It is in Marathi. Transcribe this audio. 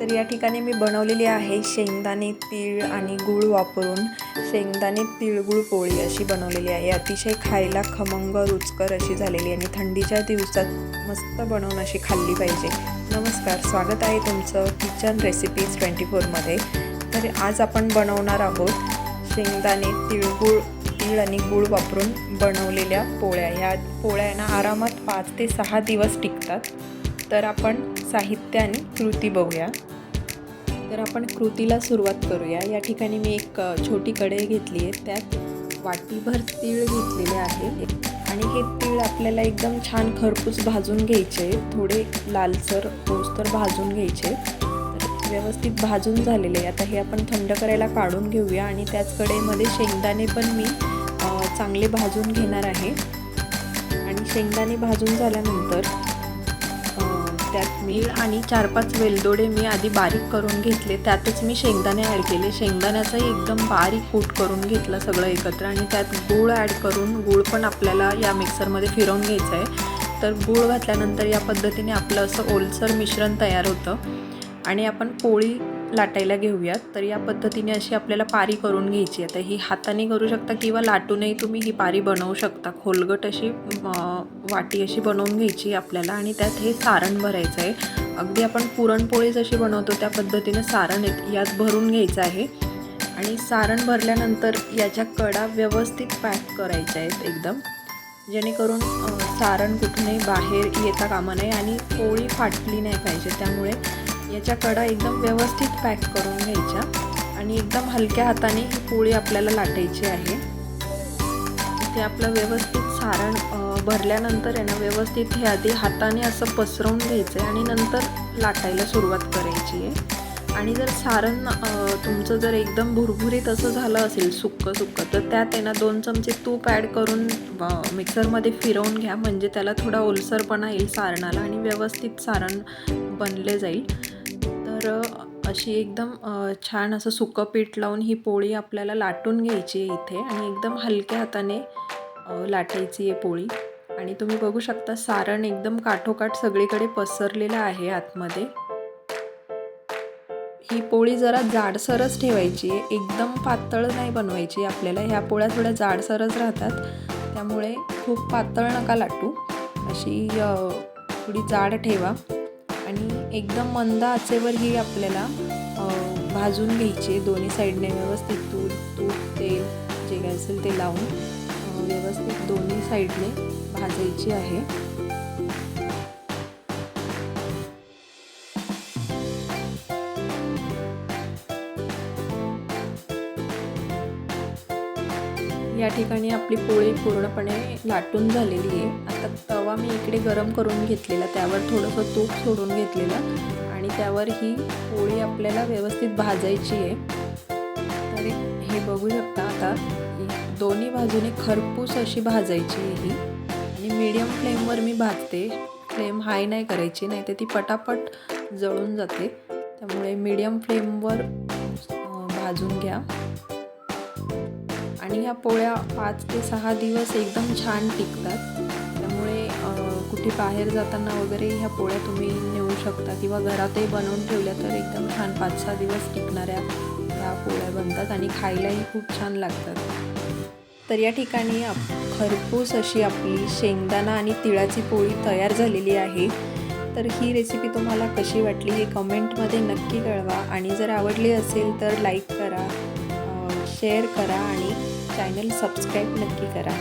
तर या ठिकाणी मी बनवलेली आहे शेंगदाणे तीळ आणि गूळ वापरून. शेंगदाणे तिळगुळ पोळी अशी बनवलेली आहे. अतिशय खायला खमंग रुचकर अशी झालेली आणि थंडीच्या दिवसात मस्त बनवून अशी खाल्ली पाहिजे. नमस्कार स्वागत आहे तुमचं किचन रेसिपीज ट्वेंटी फोरमध्ये तर आज आपण बनवणार आहोत शेंगदाणे तिळगुळ तीळ आणि गूळ वापरून बनवलेल्या पोळ्या. ह्या पोळ्यांना आरामात पाच ते सहा दिवस टिकतात. तर आपण साहित्य आणि कृती बघूया. तर आपण कृतीला सुरुवात करूया. या ठिकाणी मी एक छोटी कढई घेतली आहे. त्यात वाटीभर तीळ घेतलेले आहे. आणि हे तीळ आपल्याला एकदम छान खरपूस भाजून घ्यायचे थोडे लालसर तर भाजून घ्यायचे व्यवस्थित भाजून झालेले आहे. आता हे आपण थंड करायला काढून घेऊया. आणि त्याच कढईमध्ये शेंगदाणे पण मी चांगले भाजून घेणार आहे. आणि शेंगदाणे भाजून झाल्यानंतर त्यात मी आणि चार पाच वेलदोडे मी आधी बारीक करून घेतले. त्यातच मी शेंगदाणे ॲड केले. शेंगदाण्याचाही एकदम बारीक कूट करून घेतलं सगळं एकत्र आणि त्यात गूळ ॲड करून गूळ पण आपल्याला या मिक्सरमध्ये फिरवून घ्यायचं आहे. तर गूळ घातल्यानंतर या पद्धतीने आपलं असं ओलसर मिश्रण तयार होतं आणि आपण पोळी लाटायला घेऊयात. तर या पद्धतीने अशी आपल्याला पारी करून घ्यायची. आता ही हाताने करू शकता किंवा लाटूनही तुम्ही ही पारी बनवू शकता. खोलगट अशी वाटी अशी बनवून घ्यायची आपल्याला आणि त्यात हे सारण भरायचं आहे. अगदी आपण पुरणपोळी जशी बनवतो त्या पद्धतीने सारण येत- यात भरून घ्यायचं आहे. आणि सारण भरल्यानंतर याच्या कडा व्यवस्थित पॅक करायच्या आहेत एकदम. जेणेकरून सारण कुठूनही बाहेर येता कामा नये आणि पोळी फाटली नाही पाहिजे. त्यामुळे याच्या कडा एकदम व्यवस्थित पॅक करून घ्यायच्या. आणि एकदम हलक्या हाताने ही पोळी आपल्याला लाटायची आहे. ते आपलं व्यवस्थित सारण भरल्यानंतर आहे ना व्यवस्थित हे आधी हाताने असं पसरवून घ्यायचं आहे आणि नंतर लाटायला सुरुवात करायची आहे. आणि जर सारण तुमचं जर एकदम भुरभुरीत असं झालं असेल सुक्कं सुक्कं तर त्यात आहे ना दोन चमचे तूप ॲड करून मिक्सरमध्ये फिरवून घ्या. म्हणजे त्याला थोडा ओलसरपणा येईल सारणाला आणि व्यवस्थित सारण बनले जाईल. तर अशी एकदम छान असं सुकं पीठ लावून ही पोळी आपल्याला लाटून घ्यायची आहे इथे आणि एकदम हलक्या हाताने लाटायची आहे पोळी. आणि तुम्ही बघू शकता सारण एकदम काठोकाठ सगळीकडे पसरलेलं आहे आतमध्ये. ही पोळी जरा जाडसरच ठेवायची आहे. एकदम पातळ नाही बनवायची आपल्याला. ह्या पोळ्या थोड्या जाडसरच राहतात. त्यामुळे खूप पातळ नका लाटू. अशी थोडी जाड ठेवा. आणि एकदम मंद आचेवर ही आपल्याला भाजून घ्यायची दोन्ही साईडने व्यवस्थित तूप तूप तेल जे काय असेल ते लावून व्यवस्थित दोन्ही साईडने भाजायची आहे. या ठिकाणी आपली पोळी पूर्णपणे लाटून झालेली आहे. आता रवा मी इकडे गरम करून घेतलेला त्यावर थोडंसं तूप सोडून घेतलेलं आणि त्यावर ही पोळी आपल्याला व्यवस्थित भाजायची आहे. तर हे बघू शकता आता दोन्ही बाजूने खरपूस अशी भाजायची आहे ही. आणि मीडियम फ्लेमवर मी भाजते. फ्लेम हाय नाही करायची नाही तर ती पटापट जळून जाते. त्यामुळे मीडियम फ्लेमवर भाजून घ्या. आणि ह्या पोळ्या पाच ते सहा दिवस एकदम छान टिकतात. कुठे बाहेर जाताना वगैरे ह्या पोळ्या तुम्ही नेऊ शकता किंवा घरातही बनवून ठेवल्या तर एकदम छान पाच सहा दिवस टिकणाऱ्या ह्या पोळ्या बनतात आणि खायलाही खूप छान लागतात. तर या ठिकाणी आप खरपूस अशी आपली शेंगदाणा आणि तिळाची पोळी तयार झालेली आहे. तर ही रेसिपी तुम्हाला कशी वाटली हे कमेंटमध्ये नक्की कळवा आणि जर आवडली असेल तर लाईक करा शेअर करा आणि चॅनल सबस्क्राईब नक्की करा.